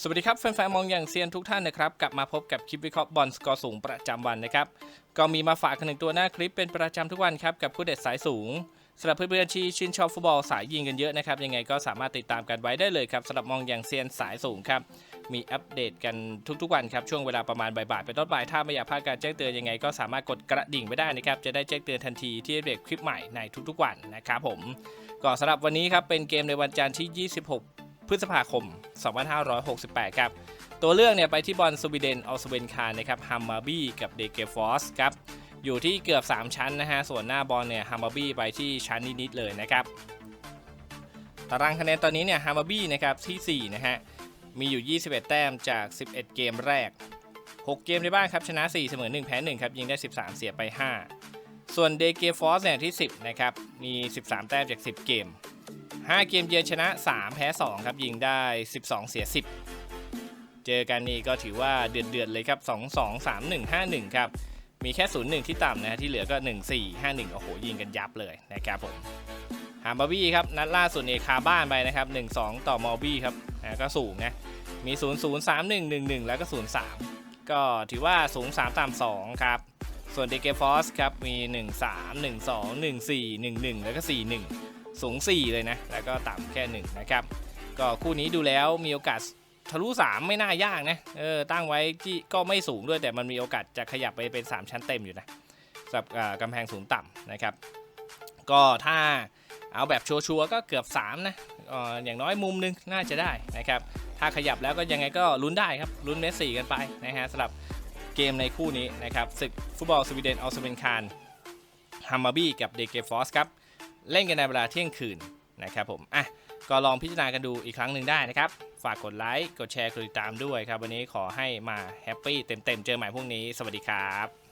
สวัสดีครับแฟนๆมองอย่างเซียนทุกท่านนะครับ กลับมาพบกับคลิปวิเคราะห์บอลสกอร์สูงประจำวันนะครับ ก็มีมาฝากกันหนึ่งตัวหน้าคลิปเป็นประจำทุกวันครับ กับคู่เด็ดสายสูงสำหรับเพื่อนๆที่ชื่นชอบฟุตบอลสายยิงกันเยอะนะครับ ยังไงก็สามารถติดตามกันไว้ได้เลยครับสำหรับมองอย่างเซียนสายสูงครับ มีอัปเดตกันทุกๆวันครับ ช่วงเวลาประมาณบ่ายๆเป็นต้นไปถ้าไม่อยากพลาดการแจ้งเตือนยังไงก็สามารถกดกระดิ่งไว้ได้นะครับจะได้แจ้งเตือนทันทีที่อัปเดตคลิปใหม่ในทุกๆวันนะครับผมก็สำหรับวันนี้ครับเป็นเกมในวันจันทร์ที่ 26 พฤษภาคม 2568 ครับ ตัวเลือกเนี่ยไปที่บอลสวีเดนออสเวนคารนะครับฮัมมาบี้กับเดเกฟอสครับ อยู่ที่เกือบ 3 ชั้นนะฮะ ส่วนหน้าบอลเนี่ยฮัมมาบี้ไปที่ชั้นนิดๆเลยนะครับ ตารางคะแนนตอนนี้เนี่ยฮัมมาบี้นะครับที่ 4 นะฮะ มีอยู่ 21 แต้มจาก 11 เกมแรก 6 เกมในบ้านครับชนะ 4 เสมอ 1 แพ้ 1 ครับ ยิงได้ 13 เสียไป 5 ส่วนเดเกฟอสเนี่ยที่ 10 นะครับ มี 13 แต้มจาก 10 เกม 5 เกมเยือนชนะ 3 แพ้ 2 ครับยิงได้ 12 เสีย 10 เจอกันนี่ก็ถือว่าเดือดเดือดๆเลยครับ 2 2 3 1 5 1 ครับ มีแค่ 0 1 ที่ต่ำนะที่เหลือก็ 1 4 5 1 โอ้โห ยิงกันยับเลยนะครับผมฮาร์บาร์บี้ครับ นัดล่าสุดเนี่ยคาบ้านไปนะครับ 1 2 ต่อมอบี้ครับนะก็สูงนะ มี 0 0 3 1 1 1 แล้วก็ 0 3 ก็ถือว่าสูง 3 ต่ำ2ครับส่วนเดเกฟอสครับมี 1 3 1 2 1 4 1 1 แล้วก็ 4 1 สูง 4 เลยนะ แล้วก็ต่ำแค่ 1 นะครับ ก็คู่นี้ดูแล้วมีโอกาสทะลุ 3 ไม่น่ายากนะเออตั้งไว้ที่ก็ไม่สูงด้วยแต่มันมีโอกาสจะขยับไปเป็น 3 ชั้นเต็มอยู่นะสำหรับอ่ากำแพงสูงต่ำนะครับ ก็ถ้าเอาแบบชัวร์ๆก็เกือบ 3 นะอออย่างน้อยมุมหนึงน่าจะได้นะครับ ถ้าขยับแล้วก็ยังไงก็ลุ้นได้ครับลุ้นเมสซี่กันไปนะฮะสำหรับเกมในคู่นี้นะครับศึกฟุตบอลสวีเดนออสเวนคารฮัมมาบี้กับเดเกฟอสครับ เล่นกันในเวลาเที่ยงคืนนะครับผมอะก็ลองพิจารณากันดูอีกครั้งหนึ่งได้นะครับ ฝากกดไลค์ กดแชร์ กดติดตามด้วยครับ วันนี้ขอให้มาแฮปปี้เต็มๆ เจอใหม่พรุ่งนี้ สวัสดีครับ